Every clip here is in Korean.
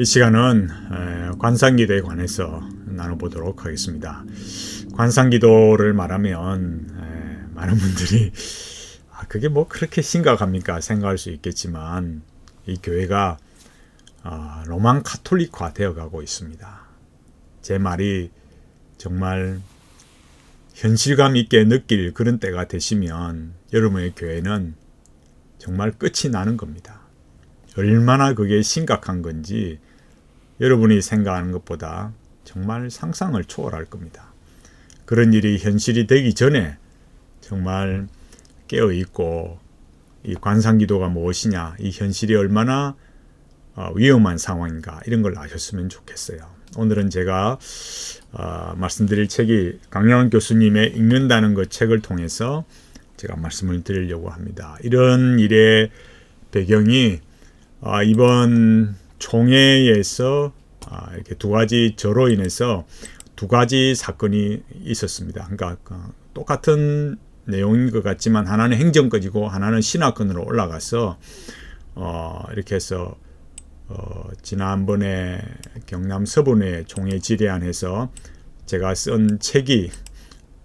이 시간은 관상기도에 관해서 나눠보도록 하겠습니다. 관상기도를 말하면 많은 분들이 아, 그게 뭐 그렇게 심각합니까 생각할 수 있겠지만 이 교회가 아, 로만 카톨릭화 되어가고 있습니다. 제 말이 정말 현실감 있게 느낄 그런 때가 되시면 여러분의 교회는 정말 끝이 나는 겁니다. 얼마나 그게 심각한 건지 여러분이 생각하는 것보다 정말 상상을 초월할 겁니다. 그런 일이 현실이 되기 전에 정말 깨어 있고 이 관상기도가 무엇이냐, 이 현실이 얼마나 어, 위험한 상황인가 이런 걸 아셨으면 좋겠어요. 오늘은 제가 어, 말씀드릴 책이 강영환 교수님의 읽는다는 것 책을 통해서 제가 말씀을 드리려고 합니다. 이런 일의 배경이 어, 이번 총회에서 아, 이렇게 두 가지 저로 인해서 두 가지 사건이 있었습니다. 그러니까 어, 똑같은 내용인 것 같지만 하나는 행정권이고 하나는 신화권으로 올라가서 어, 이렇게 해서 어, 지난번에 경남 서분회 총회 질의안에서 제가 쓴 책이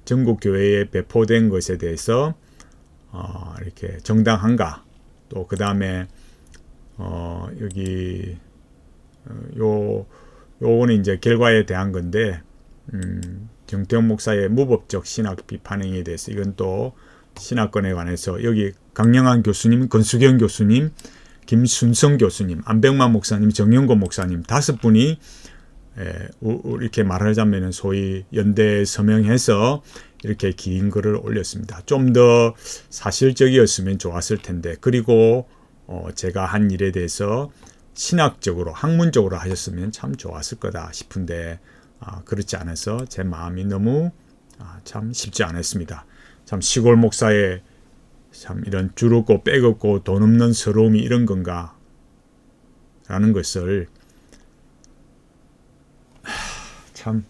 전국 교회에 배포된 것에 대해서 어, 이렇게 정당한가 또 그 다음에 어, 여기 어, 요 요거는 이제 결과에 대한 건데 음, 정태영 목사의 무법적 신학 비판행위에 대해서 이건 또 신학권에 관해서 여기 강영환 교수님, 권수경 교수님, 김순성 교수님, 안백만 목사님, 정영권 목사님 다섯 분이 에, 이렇게 말하자면 소위 연대 서명해서 이렇게 긴 글을 올렸습니다. 좀 더 사실적이었으면 좋았을 텐데 그리고 어, 제가 한 일에 대해서 신학적으로 학문적으로 하셨으면 참 좋았을 거다 싶은데 아, 그렇지 않아서 제 마음이 너무 아, 참 쉽지 않았습니다. 참 시골 목사의 참 이런 주롭고 빼겁고 돈 없는 서러움이 이런 건가 라는 것을 참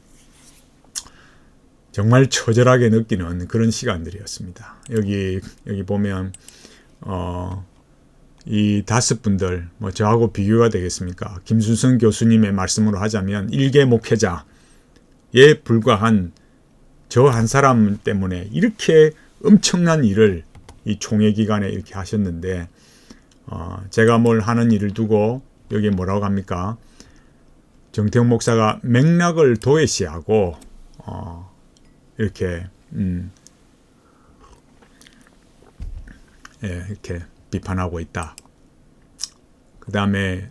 정말 처절하게 느끼는 그런 시간들이었습니다. 여기 여기 보면 어, 이 다섯 분들 뭐 저하고 비교가 되겠습니까? 김순성 교수님의 말씀으로 하자면 일개 목회자에 불과한 저 한 사람 때문에 이렇게 엄청난 일을 이 총회 기간에 이렇게 하셨는데 어, 제가 뭘 하는 일을 두고 여기 뭐라고 합니까? 정태영 목사가 맥락을 도외시하고 어, 이렇게 음, 예, 이렇게 비판하고 있다. 그 다음에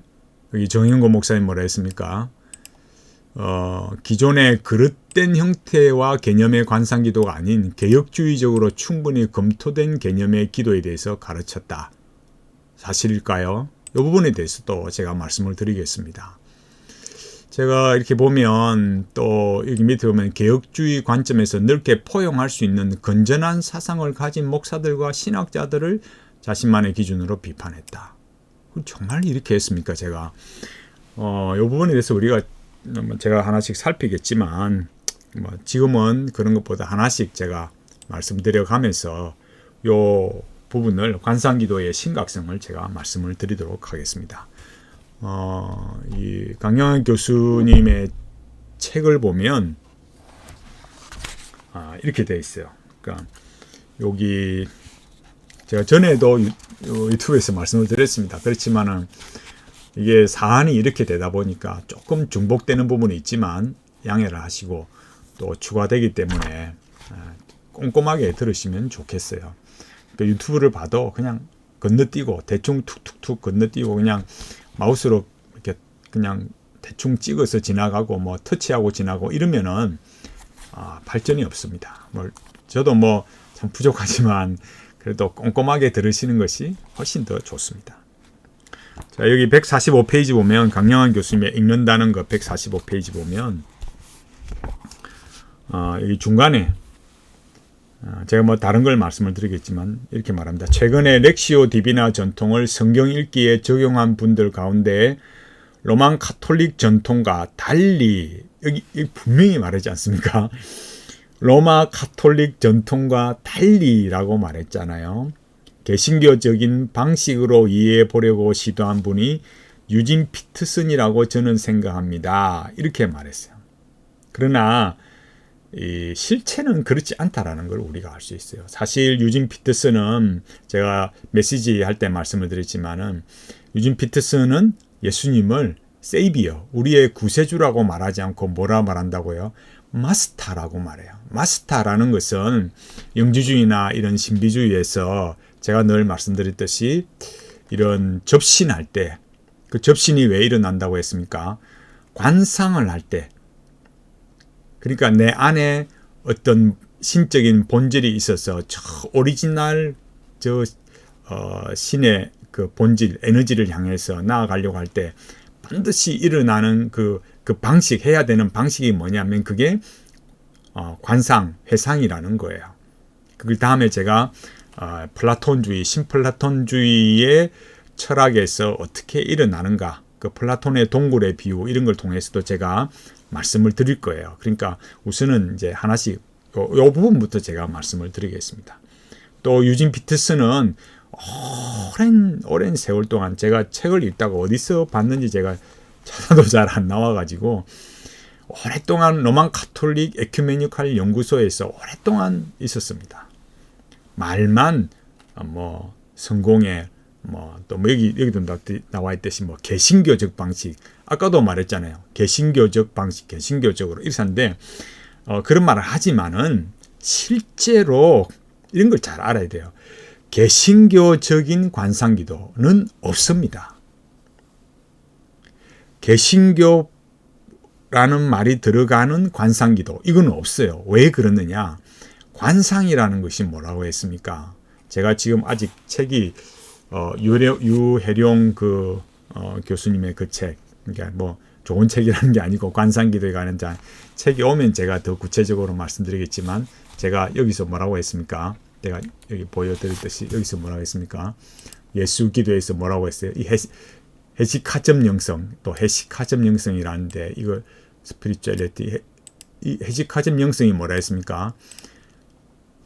여기 정영고 목사님 뭐라 했습니까? 어, 기존의 그릇된 형태와 개념의 관상 기도가 아닌 개혁주의적으로 충분히 검토된 개념의 기도에 대해서 가르쳤다. 사실일까요? 이 부분에 대해서도 제가 말씀을 드리겠습니다. 제가 이렇게 보면 또 여기 밑에 보면 개혁주의 관점에서 넓게 포용할 수 있는 건전한 사상을 가진 목사들과 신학자들을 자신만의 기준으로 비판했다. 정말 이렇게 했습니까? 제가 어, 이 부분에 대해서 우리가 뭐 제가 하나씩 살피겠지만 뭐 지금은 그런 것보다 하나씩 제가 말씀드려 가면서 요 부분을 관상기도의 심각성을 제가 말씀을 드리도록 하겠습니다. 어, 이 강영환 교수님의 책을 보면 아, 이렇게 돼 있어요. 그러니까 여기 제가 전에도 유튜브에서 말씀을 드렸습니다. 그렇지만은 이게 사안이 이렇게 되다 보니까 조금 중복되는 부분이 있지만 양해를 하시고 또 추가되기 때문에 아, 꼼꼼하게 들으시면 좋겠어요. 그 유튜브를 봐도 그냥 건너뛰고 대충 툭툭툭 건너뛰고 그냥 마우스로 이렇게 그냥 대충 찍어서 지나가고 뭐 터치하고 지나고 이러면은 아, 발전이 없습니다. 뭐 저도 뭐 참 부족하지만 그래도 꼼꼼하게 들으시는 것이 훨씬 더 좋습니다. 자, 여기 145페이지 보면 강영환 교수님의 읽는다는 것 145페이지 보면 어, 여기 중간에 어, 제가 뭐 다른 걸 말씀을 드리겠지만 이렇게 말합니다. 최근에 렉시오 디비나 전통을 성경 읽기에 적용한 분들 가운데 로만 카톨릭 전통과 달리 여기, 여기 분명히 말하지 않습니까? 로마 카톨릭 전통과 달리라고 말했잖아요. 개신교적인 방식으로 이해해 보려고 시도한 분이 유진 피트슨이라고 저는 생각합니다. 이렇게 말했어요. 그러나 이 실체는 그렇지 않다라는 걸 우리가 알 수 있어요. 사실 유진 피트슨은 제가 메시지 할 때 말씀을 드렸지만은 유진 피트슨은 예수님을 세이비어, 우리의 구세주라고 말하지 않고 뭐라 말한다고요? 마스타라고 말해요. 마스타라는 것은 영주주의나 이런 신비주의에서 제가 늘 말씀드렸듯이 이런 접신할 때, 그 접신이 왜 일어난다고 했습니까? 관상을 할 때, 그러니까 내 안에 어떤 신적인 본질이 있어서 저 오리지널 저 어, 신의 그 본질 에너지를 향해서 나아가려고 할 때 반드시 일어나는 그, 그 방식 해야 되는 방식이 뭐냐면 그게 어, 관상 회상이라는 거예요. 그걸 다음에 제가 어, 플라톤주의 신플라톤주의의 철학에서 어떻게 일어나는가 그 플라톤의 동굴의 비유 이런 걸 통해서도 제가 말씀을 드릴 거예요. 그러니까 우선은 이제 하나씩 요, 요 부분부터 제가 말씀을 드리겠습니다. 또 유진 피트스는 오랜 오랜 세월 동안 제가 책을 읽다가 어디서 봤는지 제가 찾아도 잘 안 나와가지고 오랫동안 로만 카톨릭 에큐메니칼 연구소에서 오랫동안 있었습니다. 말만 뭐 성공에 뭐또 뭐 여기 여기도 나와 있듯이 뭐 개신교적 방식 아까도 말했잖아요. 개신교적 방식, 개신교적으로 이렇게 어, 그런 말을 하지만은 실제로 이런 걸 잘 알아야 돼요. 개신교적인 관상기도는 없습니다. 개신교라는 말이 들어가는 관상기도 이건 없어요. 왜 그러느냐? 관상이라는 것이 뭐라고 했습니까? 제가 지금 아직 책이 어, 유해룡 그 어, 교수님의 그 책, 그러니까 뭐 좋은 책이라는 게 아니고 관상기도에 관한 자 책이 오면 제가 더 구체적으로 말씀드리겠지만 제가 여기서 뭐라고 했습니까? 내가 여기 보여드렸듯이 여기서 뭐라고 했습니까? 예수 기도에서 뭐라고 했어요? 이 해시, 해시카점 영성 또 해시카점 영성이라는데 이거 스피리추얼리티 이 해시카점 영성이 뭐라 했습니까?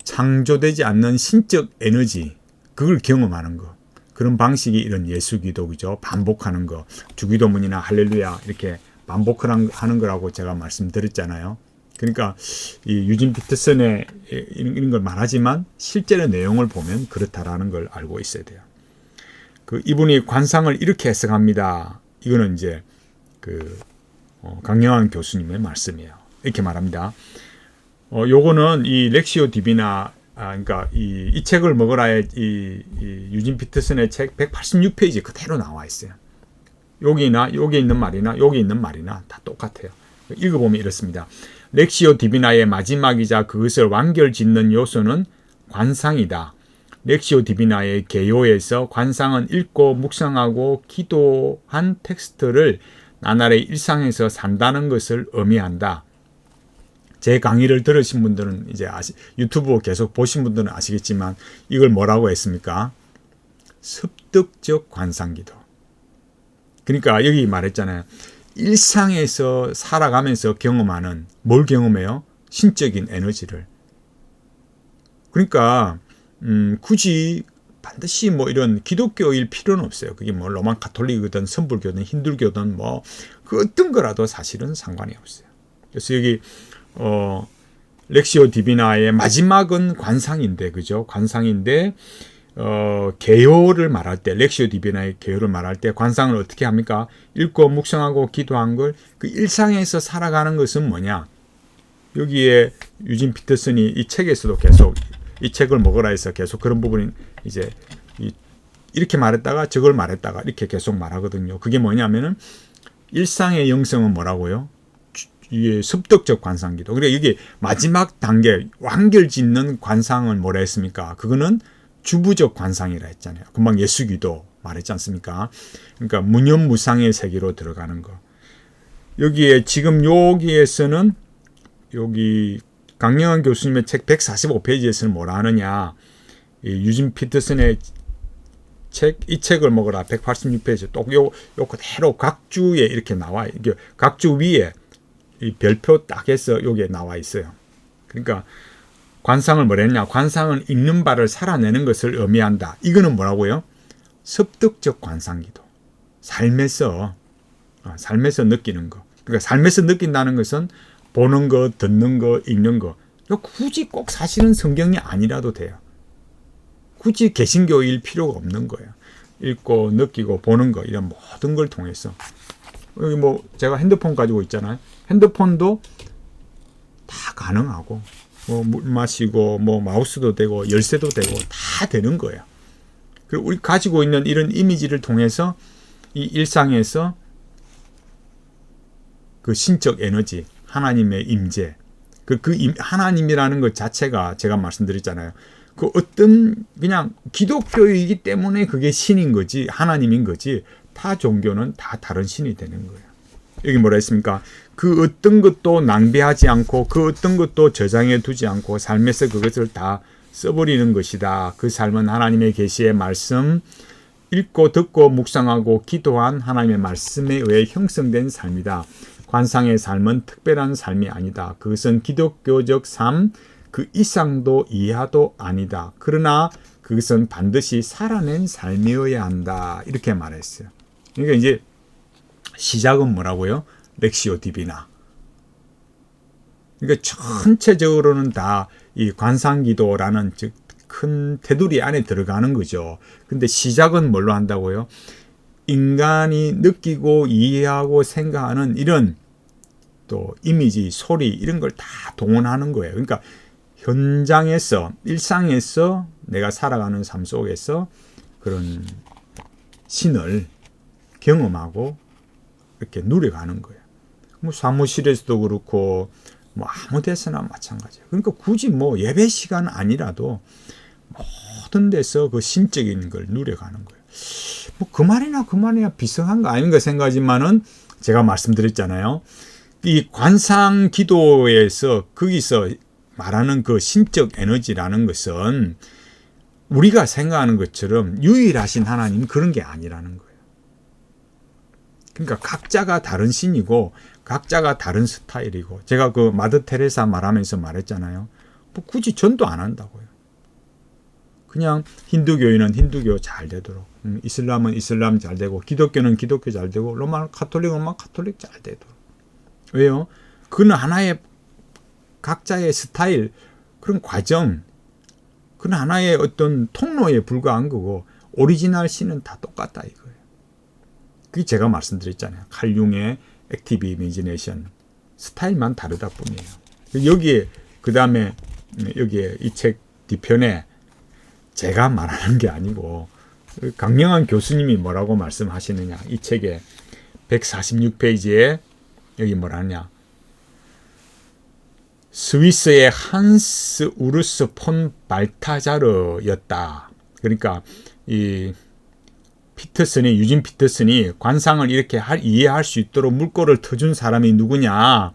창조되지 않는 신적 에너지 그걸 경험하는 거 그런 방식이 이런 예수 기도죠. 반복하는 거. 주기도문이나 할렐루야 이렇게 반복을 하는 거라고 제가 말씀드렸잖아요. 그러니까 이 유진 피터슨의 이런 걸 말하지만 실제의 내용을 보면 그렇다라는 걸 알고 있어야 돼요. 그 이분이 관상을 이렇게 해석합니다. 이거는 이제 그 어, 강영환 교수님의 말씀이에요. 이렇게 말합니다. 어, 요거는 이 렉시오 디비나 아, 그러니까 이, 이 책을 먹으라의 이, 이 유진 피터슨의 책 186페이지 그대로 나와 있어요. 여기나 여기 있는 말이나 여기 있는 말이나 다 똑같아요. 읽어보면 이렇습니다. 렉시오 디비나의 마지막이자 그것을 완결짓는 요소는 관상이다. 렉시오 디비나의 개요에서 관상은 읽고 묵상하고 기도한 텍스트를 나날의 일상에서 산다는 것을 의미한다. 제 강의를 들으신 분들은 이제 아시, 유튜브 계속 보신 분들은 아시겠지만 이걸 뭐라고 했습니까? 습득적 관상기도. 그러니까 여기 말했잖아요. 일상에서 살아가면서 경험하는 뭘 경험해요? 신적인 에너지를. 그러니까 음, 굳이 반드시 뭐 이런 기독교일 필요는 없어요. 그게 뭐 로만 카톨릭이든 선불교든 힌두교든 뭐 그 어떤 거라도 사실은 상관이 없어요. 그래서 여기 어, 렉시오 디비나의 마지막은 관상인데, 그죠? 관상인데, 어, 개요를 말할 때, 렉시오 디비나의 개요를 말할 때 관상을 어떻게 합니까? 읽고 묵상하고 기도한 걸 그 일상에서 살아가는 것은 뭐냐? 여기에 유진 피터슨이 이 책에서도 계속 이 책을 먹으라 해서 계속 그런 부분이 이제 이, 이렇게 말했다가 저걸 말했다가 이렇게 계속 말하거든요. 그게 뭐냐면은 일상의 영성은 뭐라고요? 이게 습득적 관상기도. 그러니까 이게 마지막 단계 완결 짓는 관상은 뭐라 했습니까? 그거는 주부적 관상이라 했잖아요. 금방 예수기도 말했지 않습니까? 그러니까 무념무상의 세계로 들어가는 거. 여기에 지금 여기에서는 여기 강영환 교수님의 책 145페이지에서는 뭐라 하느냐? 이 유진 피터슨의 책, 이 책을 먹어라. 186페이지. 또 요, 요 그대로 각주에 이렇게 나와. 이게 각주 위에 이 별표 딱 해서 여기에 나와 있어요. 그러니까 관상을 뭐랬냐? 관상은 있는 바를 살아내는 것을 의미한다. 이거는 뭐라고요? 습득적 관상기도. 삶에서 어, 삶에서 느끼는 거. 그러니까 삶에서 느낀다는 것은 보는 거, 듣는 거, 읽는 거. 굳이 꼭 사실은 성경이 아니라도 돼요. 굳이 개신교일 필요가 없는 거예요. 읽고 느끼고 보는 거 이런 모든 걸 통해서 여기 뭐 제가 핸드폰 가지고 있잖아요. 핸드폰도 다 가능하고 뭐 물 마시고 뭐 마우스도 되고 열쇠도 되고 다 되는 거예요. 그리고 우리 가지고 있는 이런 이미지를 통해서 이 일상에서 그 신적 에너지, 하나님의 임재, 그, 그 임, 하나님이라는 것 자체가 제가 말씀드렸잖아요. 그 어떤 그냥 기독교이기 때문에 그게 신인 거지, 하나님인 거지, 타 종교는 다 다른 신이 되는 거예요. 여기 뭐라 했습니까? 그 어떤 것도 낭비하지 않고 그 어떤 것도 저장해 두지 않고 삶에서 그것을 다 써버리는 것이다. 그 삶은 하나님의 계시의 말씀, 읽고 듣고 묵상하고 기도한 하나님의 말씀에 의해 형성된 삶이다. 관상의 삶은 특별한 삶이 아니다. 그것은 기독교적 삶 그 이상도 이하도 아니다. 그러나 그것은 반드시 살아낸 삶이어야 한다. 이렇게 말했어요. 그러니까 이제 시작은 뭐라고요? 렉시오 디비나. 그러니까 전체적으로는 다 이 관상기도라는 즉 큰 테두리 안에 들어가는 거죠. 근데 시작은 뭘로 한다고요? 인간이 느끼고 이해하고 생각하는 이런 또 이미지, 소리 이런 걸 다 동원하는 거예요. 그러니까 현장에서 일상에서 내가 살아가는 삶 속에서 그런 신을 경험하고 이렇게 누려가는 거예요. 뭐 사무실에서도 그렇고 뭐 아무 데서나 마찬가지예요. 그러니까 굳이 뭐 예배 시간 아니라도 모든 데서 그 신적인 걸 누려가는 거예요. 뭐 그 말이나 그 말이나 비슷한 거 아닌가 생각하지만은 제가 말씀드렸잖아요. 이 관상 기도에서 거기서 말하는 그 신적 에너지라는 것은 우리가 생각하는 것처럼 유일하신 하나님 그런 게 아니라는 거예요. 그러니까 각자가 다른 신이고 각자가 다른 스타일이고 제가 그 마드 테레사 말하면서 말했잖아요. 뭐 굳이 전도 안 한다고요. 그냥 힌두교인은 힌두교 잘 되도록, 음, 이슬람은 이슬람 잘 되고, 기독교는 기독교 잘 되고, 로마 카톨릭은 로마 카톨릭 잘 되도록. 왜요? 그는 하나의 각자의 스타일, 그런 과정, 그는 하나의 어떤 통로에 불과한 거고, 오리지널 신은 다 똑같다 이거예요. 그게 제가 말씀드렸잖아요. 칼융의 액티브 이미지네이션 스타일만 다르다 뿐이에요. 여기에 그 다음에 여기에 이 책 뒤편에 제가 말하는 게 아니고 강영한 교수님이 뭐라고 말씀하시느냐 이 책의 146페이지에 여기 뭐라냐 스위스의 한스 우르스 폰 발타자르였다. 그러니까 이 피터슨이 유진 피터슨이 관상을 이렇게 할, 이해할 수 있도록 물꼬를 터준 사람이 누구냐?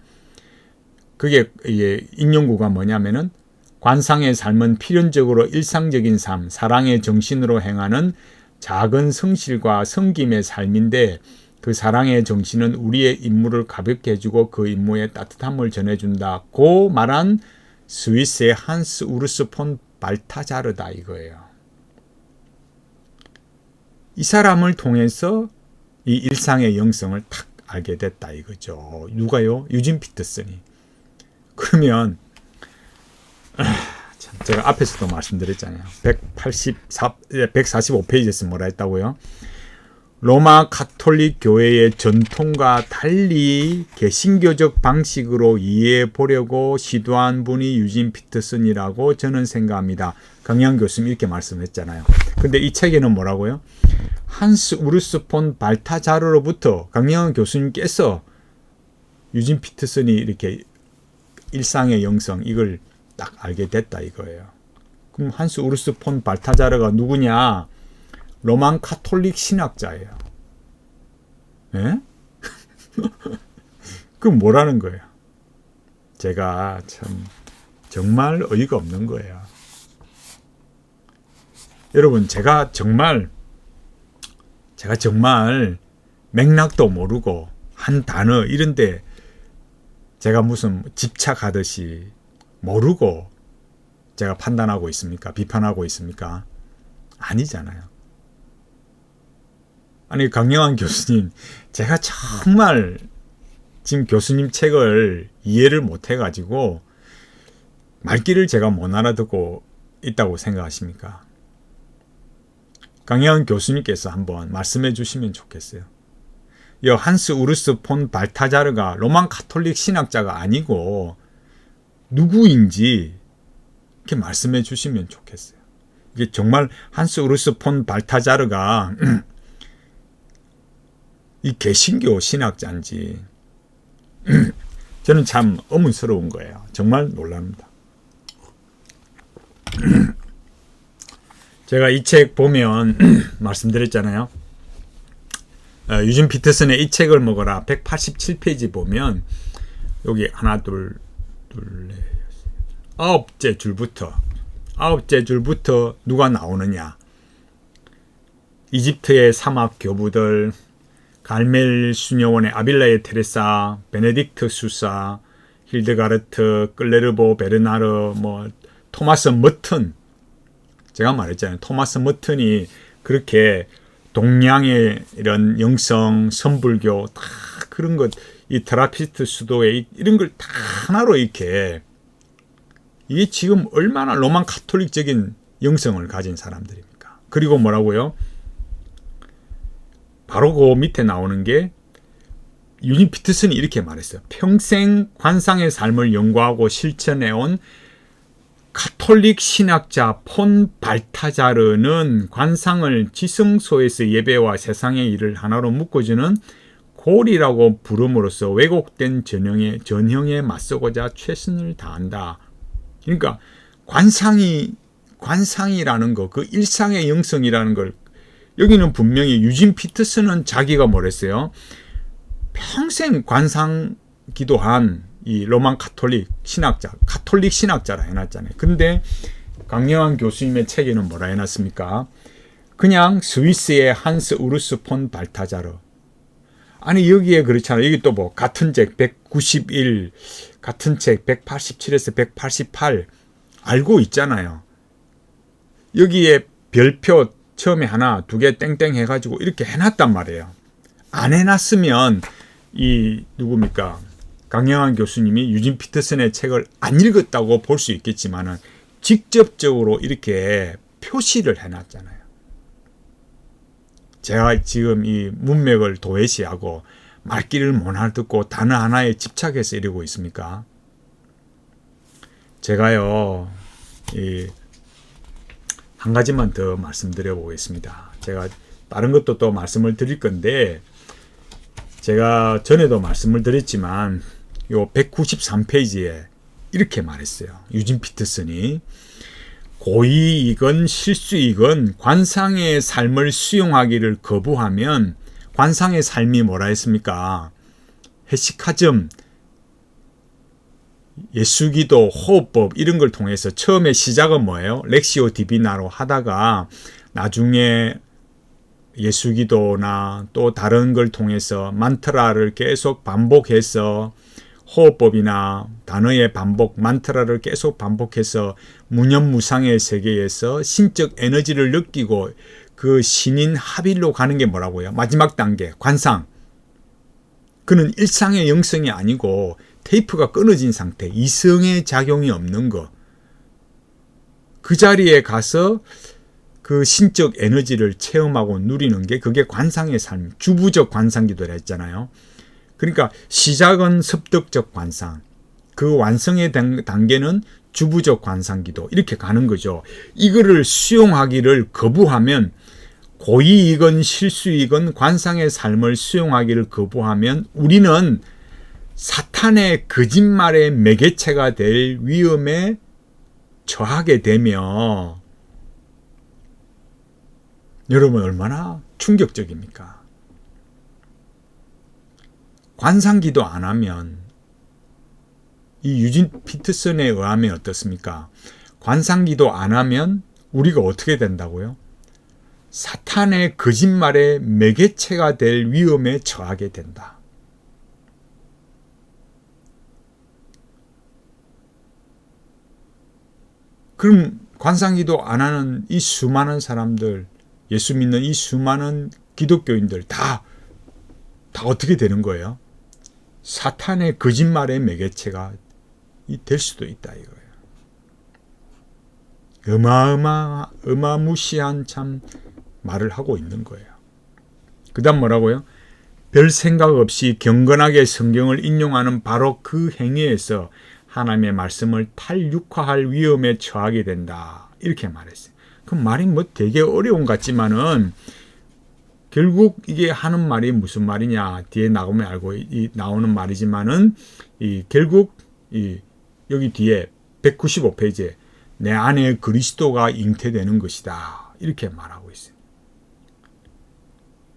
그게 이게 인용구가 뭐냐면은 관상의 삶은 필연적으로 일상적인 삶, 사랑의 정신으로 행하는 작은 성실과 성김의 삶인데 그 사랑의 정신은 우리의 임무를 가볍게 해주고 그 임무에 따뜻함을 전해준다. 고 말한 스위스의 한스 우르스 폰 발타자르다 이거예요. 이 사람을 통해서 이 일상의 영성을 탁 알게 됐다 이거죠. 누가요? 유진 피터슨이. 그러면 제가 앞에서도 말씀드렸잖아요. 184, 145페이지에서 뭐라 했다고요? 로마 가톨릭 교회의 전통과 달리 개신교적 방식으로 이해해 보려고 시도한 분이 유진 피터슨이라고 저는 생각합니다. 강양 교수님 이렇게 말씀했잖아요. 근데 이 책에는 뭐라고요? 한스 우르스 폰 발타자르로부터 강영 교수님께서 유진 피터슨이 이렇게 일상의 영성 이걸 딱 알게 됐다 이거예요. 그럼 한스 우르스 폰 발타자르가 누구냐? 로만 카톨릭 신학자예요. 예? 그럼 뭐라는 거예요? 제가 참 정말 어이가 없는 거예요. 여러분, 제가 정말 제가 정말 맥락도 모르고 한 단어 이런데 제가 무슨 집착하듯이 모르고 제가 판단하고 있습니까? 비판하고 있습니까? 아니잖아요. 아니 강영환 교수님, 제가 정말 지금 교수님 책을 이해를 못 해가지고 말귀를 제가 못 알아듣고 있다고 생각하십니까? 강영환 교수님께서 한번 말씀해 주시면 좋겠어요. 이 한스 우르스 폰 발타자르가 로만 카톨릭 신학자가 아니고 누구인지 이렇게 말씀해 주시면 좋겠어요. 이게 정말 한스 우르스 폰 발타자르가 이 개신교 신학자인지 저는 참 의문스러운 거예요. 정말 놀랍니다. 제가 이 책 보면 말씀드렸잖아요. 어, 유진 피터슨의 이 책을 먹어라 187페이지 보면 여기 하나 둘 둘, 넷, 아홉째 줄부터 아홉째 줄부터 누가 나오느냐? 이집트의 사막 교부들, 갈멜 수녀원의 아빌라의 테레사, 베네딕트 수사, 힐드가르트, 끌레르보 베르나르, 뭐 토마스 머튼 제가 말했잖아요. 토마스 머튼이 그렇게 동양의 이런 영성, 선불교 다 그런 것, 이 트라피스트 수도에 이런 걸 다 하나로 이렇게 이게 지금 얼마나 로만 카톨릭적인 영성을 가진 사람들입니까? 그리고 뭐라고요? 바로 그 밑에 나오는 게 유니 피트슨이 이렇게 말했어요. 평생 관상의 삶을 연구하고 실천해온 카톨릭 신학자 폰 발타자르는 관상을 지성소에서 예배와 세상의 일을 하나로 묶어주는 골이라고 부름으로써 왜곡된 전형에, 전형에 맞서고자 최선을 다한다. 그러니까 관상이 관상이라는 거, 그 일상의 영성이라는 걸 여기는 분명히 유진 피트스는 자기가 뭐랬어요? 평생 관상 기도한 이 로만 카톨릭 신학자, 카톨릭 신학자라 해놨잖아요. 근데 강영환 교수님의 책에는 뭐라 해놨습니까? 그냥 스위스의 한스 우르스 폰 발타자르. 아니 여기에 그렇잖아요. 여기 또 뭐 같은 책 191, 같은 책 187에서 188 알고 있잖아요. 여기에 별표 처음에 하나, 두 개 땡땡 해가지고 이렇게 해놨단 말이에요. 안 해놨으면 이 누굽니까? 강영환 교수님이 유진 피터슨의 책을 안 읽었다고 볼 수 있겠지만은 직접적으로 이렇게 표시를 해놨잖아요. 제가 지금 이 문맥을 도외시하고 말귀를 못 알아듣고 단어 하나에 집착해서 이러고 있습니까? 제가요, 이, 한 가지만 더 말씀드려 보겠습니다. 제가 다른 것도 또 말씀을 드릴 건데, 제가 전에도 말씀을 드렸지만, 요 193페이지에 이렇게 말했어요. 유진 피터슨이 고의이건 실수이건 관상의 삶을 수용하기를 거부하면 관상의 삶이 뭐라 했습니까? 해시카즘, 예수기도, 호흡법 이런 걸 통해서 처음에 시작은 뭐예요? 렉시오 디비나로 하다가 나중에 예수기도나 또 다른 걸 통해서 만트라를 계속 반복해서 호흡법이나 단어의 반복, 만트라를 계속 반복해서 무념무상의 세계에서 신적 에너지를 느끼고 그 신인 합일로 가는 게 뭐라고요? 마지막 단계, 관상. 그는 일상의 영성이 아니고 테이프가 끊어진 상태, 이성의 작용이 없는 거. 그 자리에 가서 그 신적 에너지를 체험하고 누리는 게 그게 관상의 삶, 주부적 관상 기도라 했잖아요. 그러니까 시작은 습득적 관상, 그 완성의 단계는 주부적 관상기도 이렇게 가는 거죠. 이거를 수용하기를 거부하면 고의이건 실수이건 관상의 삶을 수용하기를 거부하면 우리는 사탄의 거짓말의 매개체가 될 위험에 처하게 되며 여러분 얼마나 충격적입니까? 관상기도 안 하면 이 유진 피트슨에 의하면 어떻습니까? 관상기도 안 하면 우리가 어떻게 된다고요? 사탄의 거짓말의 매개체가 될 위험에 처하게 된다. 그럼 관상기도 안 하는 이 수많은 사람들, 예수 믿는 이 수많은 기독교인들 다, 다 어떻게 되는 거예요? 사탄의 거짓말의 매개체가 될 수도 있다 이거예요. 어마어마 어마무시한 참 말을 하고 있는 거예요. 그다음 뭐라고요? 별 생각 없이 경건하게 성경을 인용하는 바로 그 행위에서 하나님의 말씀을 탈육화할 위험에 처하게 된다. 이렇게 말했어요. 그 말이 뭐 되게 어려운 것 같지만은 결국 이게 하는 말이 무슨 말이냐 뒤에 나오면 알고 이 나오는 말이지만은 이 결국 이 여기 뒤에 195 페이지에 내 안에 그리스도가 잉태되는 것이다 이렇게 말하고 있어요.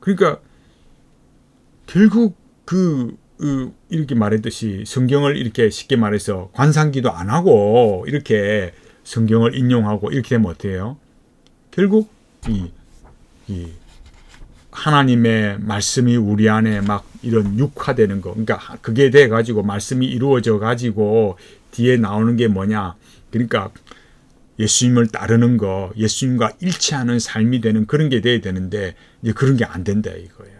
그러니까 결국 그, 그 이렇게 말했듯이 성경을 이렇게 쉽게 말해서 관상기도 안 하고 이렇게 성경을 인용하고 이렇게 되면 어때요? 결국 이, 이 하나님의 말씀이 우리 안에 막 이런 육화되는 거. 그러니까 그게 돼 가지고 말씀이 이루어져 가지고 뒤에 나오는 게 뭐냐? 그러니까 예수님을 따르는 거, 예수님과 일치하는 삶이 되는 그런 게 돼야 되는데 이제 그런 게 안 된다 이거예요.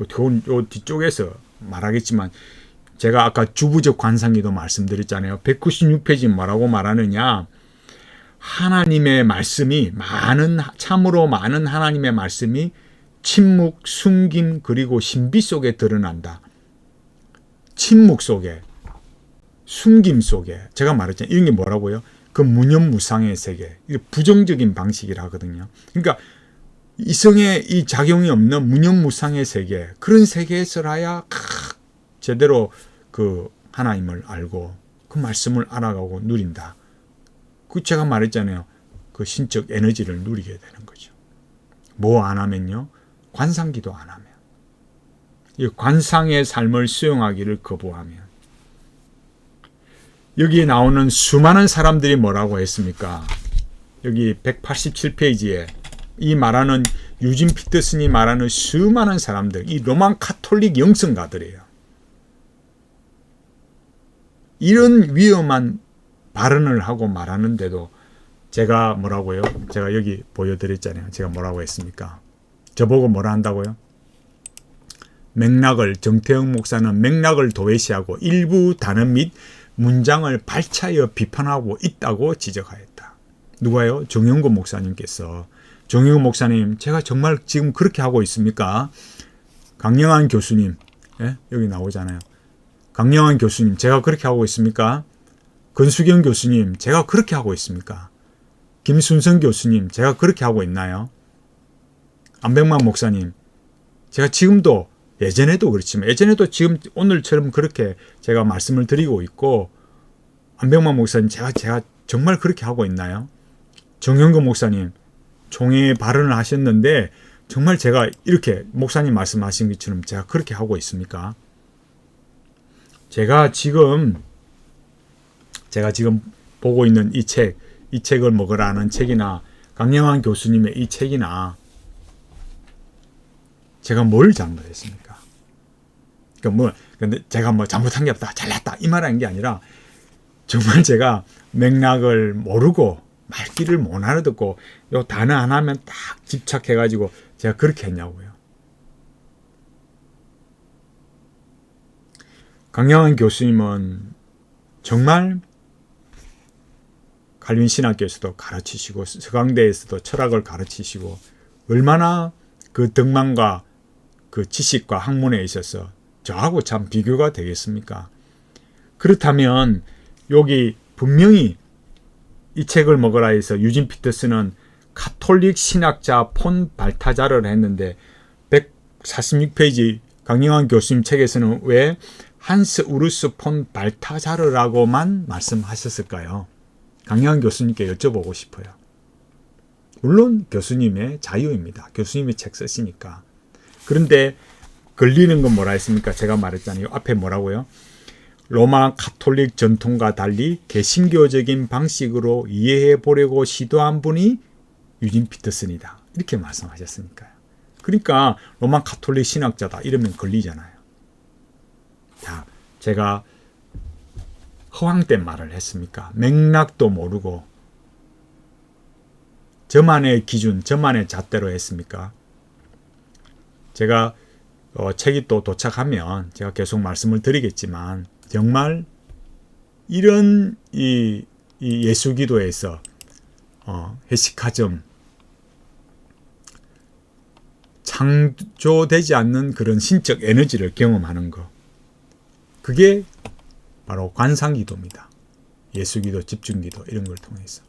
요, 요 뒤쪽에서 말하겠지만 제가 아까 주부적 관상기도 말씀드렸잖아요. 196페이지 뭐라고 말하느냐? 하나님의 말씀이 많은 참으로 많은 하나님의 말씀이 침묵, 숨김 그리고 신비 속에 드러난다. 침묵 속에 숨김 속에 제가 말했잖아요. 이런 게 뭐라고요? 그 무념무상의 세계. 부정적인 방식이라 하거든요. 그러니까 이성의 이 작용이 없는 무념무상의 세계. 그런 세계에서라야 제대로 그 하나님을 알고 그 말씀을 알아가고 누린다. 그 제가 말했잖아요. 그 신적 에너지를 누리게 되는 거죠. 뭐 안 하면요? 관상기도 안 하면. 이 관상의 삶을 수용하기를 거부하면. 여기에 나오는 수많은 사람들이 뭐라고 했습니까? 여기 187페이지에 이 말하는 유진 피터슨이 말하는 수많은 사람들, 이 로만 카톨릭 영성가들이에요. 이런 위험한 발언을 하고 말하는데도 제가 뭐라고요? 제가 여기 보여드렸잖아요. 제가 뭐라고 했습니까? 저보고 뭐라 한다고요? 맥락을 정태영 목사는 맥락을 도외시하고 일부 단어 및 문장을 발차여 비판하고 있다고 지적하였다. 누가요? 정영구 목사님께서 정영구 목사님 제가 정말 지금 그렇게 하고 있습니까? 강영환 교수님 예? 여기 나오잖아요. 강영환 교수님 제가 그렇게 하고 있습니까? 건수경 교수님 제가 그렇게 하고 있습니까? 김순성 교수님 제가 그렇게 하고 있나요? 안백만 목사님, 제가 지금도 예전에도 그렇지만 예전에도 지금 오늘처럼 그렇게 제가 말씀을 드리고 있고 안백만 목사님 제가 제가 정말 그렇게 하고 있나요? 정영근 목사님 총회 발언을 하셨는데 정말 제가 이렇게 목사님 말씀하신 것처럼 제가 그렇게 하고 있습니까? 제가 지금 제가 지금 보고 있는 이 책, 이 책을 먹으라는 책이나 강영환 교수님의 이 책이나 제가 뭘 잘못했습니까? 그러니까 뭐 근데 제가 뭐 잘못한 게 없다, 잘났다 이 말하는 게 아니라 정말 제가 맥락을 모르고 말귀를 못 알아듣고 요 단어 하나면 딱 집착해가지고 제가 그렇게 했냐고요. 강영환 교수님은 정말 갈윈 신학교에서도 가르치시고 서강대에서도 철학을 가르치시고 얼마나 그 덕망과 그 지식과 학문에 있어서 저하고 참 비교가 되겠습니까? 그렇다면 여기 분명히 이 책을 먹어라 해서 유진 피터스는 카톨릭 신학자 폰 발타자를 했는데 146페이지 강영환 교수님 책에서는 왜 한스 우르스 폰 발타자르라고만 말씀하셨을까요? 강영환 교수님께 여쭤보고 싶어요. 물론 교수님의 자유입니다. 교수님이 책 쓰시니까. 그런데 걸리는 건 뭐라 했습니까? 제가 말했잖아요. 앞에 뭐라고요? 로마 카톨릭 전통과 달리 개신교적인 방식으로 이해해 보려고 시도한 분이 유진 피터슨이다. 이렇게 말씀하셨으니까요. 그러니까 로마 카톨릭 신학자다 이러면 걸리잖아요. 자, 제가 허황된 말을 했습니까? 맥락도 모르고 저만의 기준, 저만의 잣대로 했습니까? 제가 어, 책이 또 도착하면 제가 계속 말씀을 드리겠지만 정말 이런 이, 이 예수 기도에서 어, 헤시카점 창조되지 않는 그런 신적 에너지를 경험하는 거. 그게 바로 관상 기도입니다. 예수 기도, 집중 기도 이런 걸 통해서.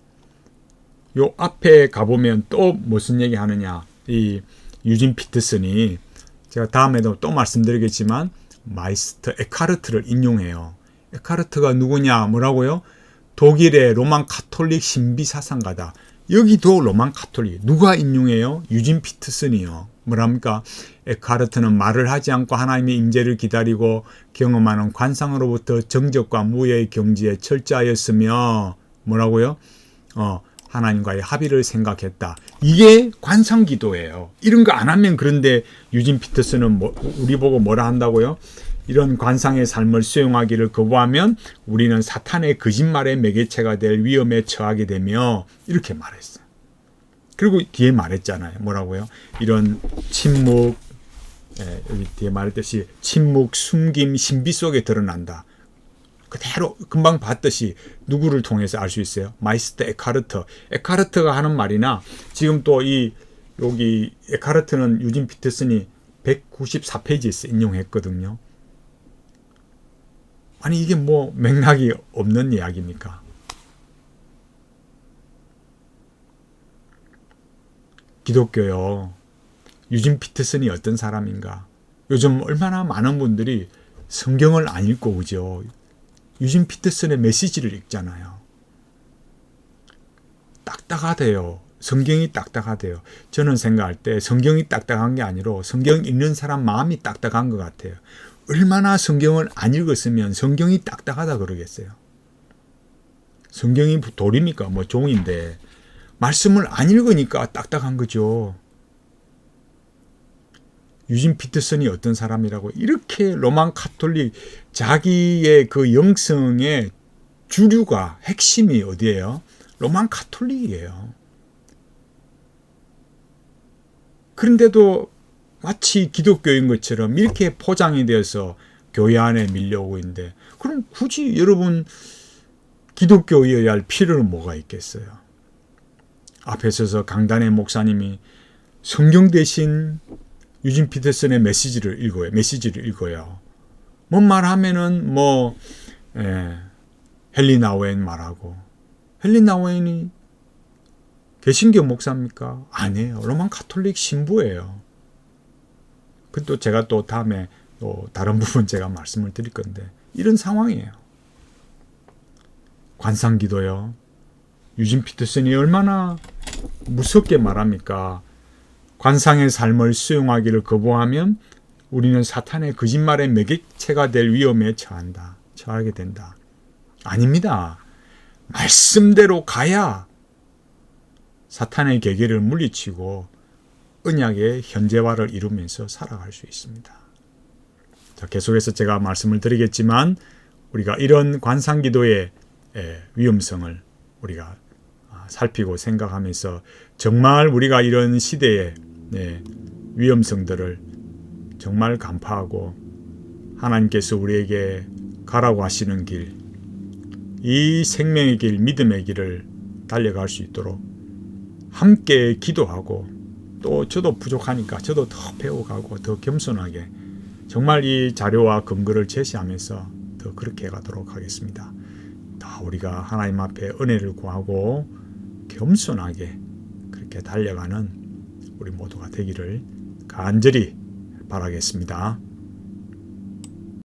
요 앞에 가보면 또 무슨 얘기 하느냐. 이 유진 피트슨이 제가 다음에도 또 말씀드리겠지만 마이스터 에카르트를 인용해요. 에카르트가 누구냐 뭐라고요? 독일의 로만 카톨릭 신비 사상가다. 여기도 로만 카톨릭 누가 인용해요? 유진 피트슨이요. 뭐랍니까? 에카르트는 말을 하지 않고 하나님의 임재를 기다리고 경험하는 관상으로부터 정적과 무의 경지에 철저하였으며 뭐라고요? 어, 하나님과의 합의를 생각했다. 이게 관상 기도예요. 이런 거 안 하면 그런데 유진 피터스는 뭐, 우리 보고 뭐라 한다고요? 이런 관상의 삶을 수용하기를 거부하면 우리는 사탄의 거짓말의 매개체가 될 위험에 처하게 되며 이렇게 말했어요. 그리고 뒤에 말했잖아요. 뭐라고요? 이런 침묵, 예, 여기 뒤에 말했듯이 침묵, 숨김, 신비 속에 드러난다. 그대로 금방 봤듯이 누구를 통해서 알 수 있어요? 마이스터 에카르트. 에카르트가 하는 말이나 지금 또 이 여기 에카르트는 유진 피터슨이 194페이지에서 인용했거든요. 아니 이게 뭐 맥락이 없는 이야기입니까? 기독교요. 유진 피터슨이 어떤 사람인가? 요즘 얼마나 많은 분들이 성경을 안 읽고 오죠. 유진 피터슨의 메시지를 읽잖아요. 딱딱하대요. 성경이 딱딱하대요. 저는 생각할 때 성경이 딱딱한 게 아니라 성경 읽는 사람 마음이 딱딱한 것 같아요. 얼마나 성경을 안 읽었으면 성경이 딱딱하다 그러겠어요. 성경이 돌입니까? 뭐 종인데 말씀을 안 읽으니까 딱딱한 거죠. 유진 피터슨이 어떤 사람이라고 이렇게 로만 카톨릭 자기의 그 영성의 주류가 핵심이 어디예요? 로만 카톨릭이에요. 그런데도 마치 기독교인 것처럼 이렇게 포장이 되어서 교회 안에 밀려오고 있는데 그럼 굳이 여러분 기독교여야 할 필요는 뭐가 있겠어요? 앞에 서서 강단의 목사님이 성경 대신 유진 피터슨의 메시지를 읽어요. 메시지를 읽어요. 뭔 말하면은 뭐 예, 헨리 나우엔 말하고 헨리 나우엔이 개신교 목사입니까? 아니에요. 로만 카톨릭 신부예요. 그 또 제가 또 다음에 또 다른 부분 제가 말씀을 드릴 건데 이런 상황이에요. 관상기도요. 유진 피터슨이 얼마나 무섭게 말합니까? 관상의 삶을 수용하기를 거부하면 우리는 사탄의 거짓말의 매개체가 될 위험에 처한다. 처하게 된다. 아닙니다. 말씀대로 가야 사탄의 계계를 물리치고 언약의 현재화를 이루면서 살아갈 수 있습니다. 자, 계속해서 제가 말씀을 드리겠지만 우리가 이런 관상 기도의 위험성을 우리가 아, 살피고 생각하면서 정말 우리가 이런 시대에 네, 위험성들을 정말 간파하고 하나님께서 우리에게 가라고 하시는 길, 이 생명의 길, 믿음의 길을 달려갈 수 있도록 함께 기도하고 또 저도 부족하니까 저도 더 배워가고 더 겸손하게 정말 이 자료와 근거를 제시하면서 더 그렇게 가도록 하겠습니다. 다 우리가 하나님 앞에 은혜를 구하고 겸손하게 그렇게 달려가는 우리 모두가 되기를 간절히 바라겠습니다.